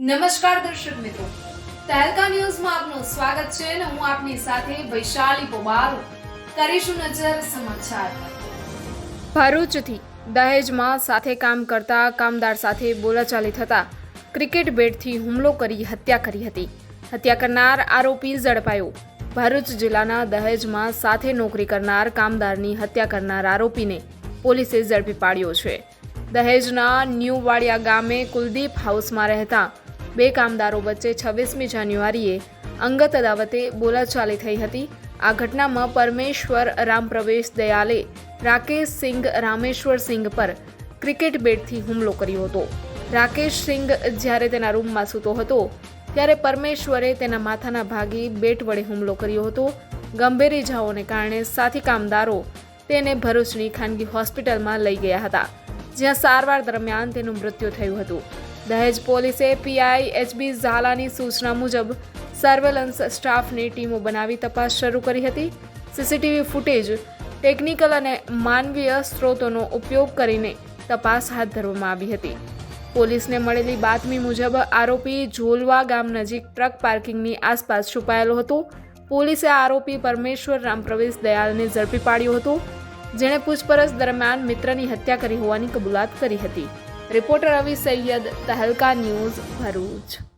નમસ્કાર દર્શક મિત્રો. તહેલકા ન્યૂઝમાં આપનું સ્વાગત છે અને હું આપની સાથે વૈશાલી પોબારો કરીશું નજર સમાચાર. ભરૂચથી દહેજમાં સાથે કામ કરતા કામદાર સાથે બોલાચાલી થતા ક્રિકેટ બેટથી હુમલો કરી હત્યા કરી હતી. હત્યા કરનાર આરોપી ઝડપાયો. ભરૂચ જિલ્લાના દહેજમાં સાથે નોકરી કરનાર કામદારની હત્યા કરનાર આરોપીને પોલીસે ઝડપી પાડ્યો છે. દહેજના ન્યૂ વાડિયા ગામે કુલદીપ હાઉસમાં રહેતા બે કામદારો વચ્ચે છવ્વીસમી જાન્યુઆરીએ અંગત અદાવતે બોલાચાલી થઈ હતી. આ ઘટનામાં પરમેશ્વર રામપ્રવેશ દયાલે રાકેશ સિંઘ રામેશ્વર સિંઘ પર ક્રિકેટ બેટથી હુમલો કર્યો હતો. રાકેશ સિંઘ જ્યારે તેના રૂમમાં સૂતો હતો, ત્યારે પરમેશ્વરે તેના માથાના ભાગે બેટ વડે હુમલો કર્યો હતો. ગંભીર ઇજાઓને કારણે સાથી કામદારો તેને ભરૂચની ખાનગી હોસ્પિટલમાં લઈ ગયા હતા, જ્યાં સારવાર દરમિયાન તેનું મૃત્યુ થયું હતું. દહેજ પોલીસે પીઆઈ એચબી ઝાલાની સૂચના મુજબ સર્વેલન્સ સ્ટાફની ટીમો બનાવી તપાસ શરૂ કરી હતી. સીસીટીવી ફૂટેજ, ટેકનિકલ અને માનવીય સ્ત્રોતોનો ઉપયોગ કરીને તપાસ હાથ ધરવામાં આવી હતી. પોલીસને મળેલી બાતમી મુજબ, આરોપી ઝોલવા ગામ નજીક ટ્રક પાર્કિંગની આસપાસ છુપાયેલો હતો. પોલીસે આરોપી પરમેશ્વર રામપ્રવેશ દયાલને ઝડપી પાડ્યો હતો, જેણે પૂછપરછ દરમિયાન મિત્રની હત્યા કરી હોવાની કબૂલાત કરી હતી. Reporter Ravi Sayed Tehelka news Bharuch.